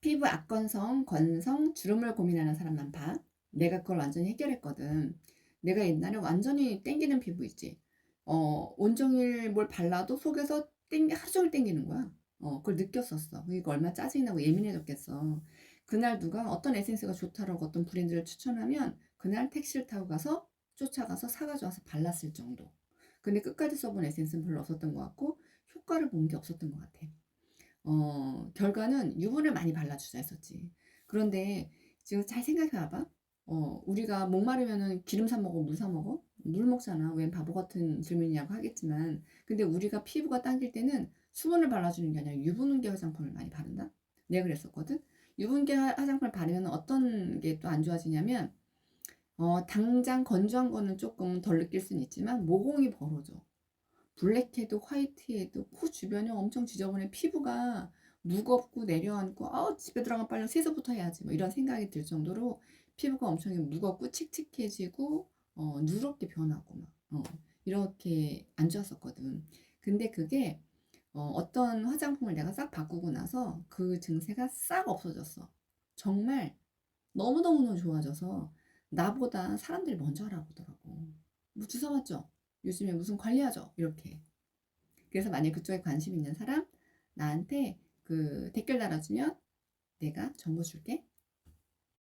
피부 악건성, 건성, 주름을 고민하는 사람만 봐. 내가 그걸 완전히 해결했거든. 내가 옛날에 완전히 땡기는 피부 있지. 어, 온종일 뭘 발라도 속에서 땡기, 하루 종일 땡기는 거야. 어, 그걸 느꼈었어. 그러니까 얼마나 짜증이 나고 예민해졌겠어. 그날 누가 어떤 에센스가 좋다라고 어떤 브랜드를 추천하면 그날 택시를 타고 가서 쫓아가서 사가지고 와서 발랐을 정도. 근데 끝까지 써본 에센스는 별로 없었던 것 같고 효과를 본 게 없었던 것 같아. 어, 결과는 유분을 많이 발라주자 했었지. 그런데 지금 잘 생각해봐봐. 어, 우리가 목마르면은 기름 사 먹어, 물 사 먹어? 물 먹잖아. 웬 바보 같은 질문이냐고 하겠지만. 근데 우리가 피부가 당길 때는 수분을 발라주는 게 아니라 유분계 화장품을 많이 바른다? 내가 그랬었거든? 유분계 화- 화장품을 바르면 어떤 게 또 안 좋아지냐면, 어, 당장 건조한 거는 조금 덜 느낄 수는 있지만, 모공이 벌어져. 블랙헤드, 화이트헤드, 코 주변이 엄청 지저분해. 피부가 무겁고 내려앉고, 아우, 집에 들어가면 빨리 세수부터 해야지. 뭐 이런 생각이 들 정도로 피부가 엄청 무겁고 칙칙해지고, 어, 누렇게 변하고 막, 어, 이렇게 안 좋았었거든. 근데 그게, 어, 어떤 화장품을 내가 싹 바꾸고 나서 그 증세가 싹 없어졌어. 정말 너무너무너무 좋아져서 나보다 사람들이 먼저 알아보더라고. 뭐 주사 맞죠? 요즘에 무슨 관리하죠? 이렇게. 그래서 만약 그쪽에 관심 있는 사람 나한테 그 댓글 달아주면 내가 정보 줄게.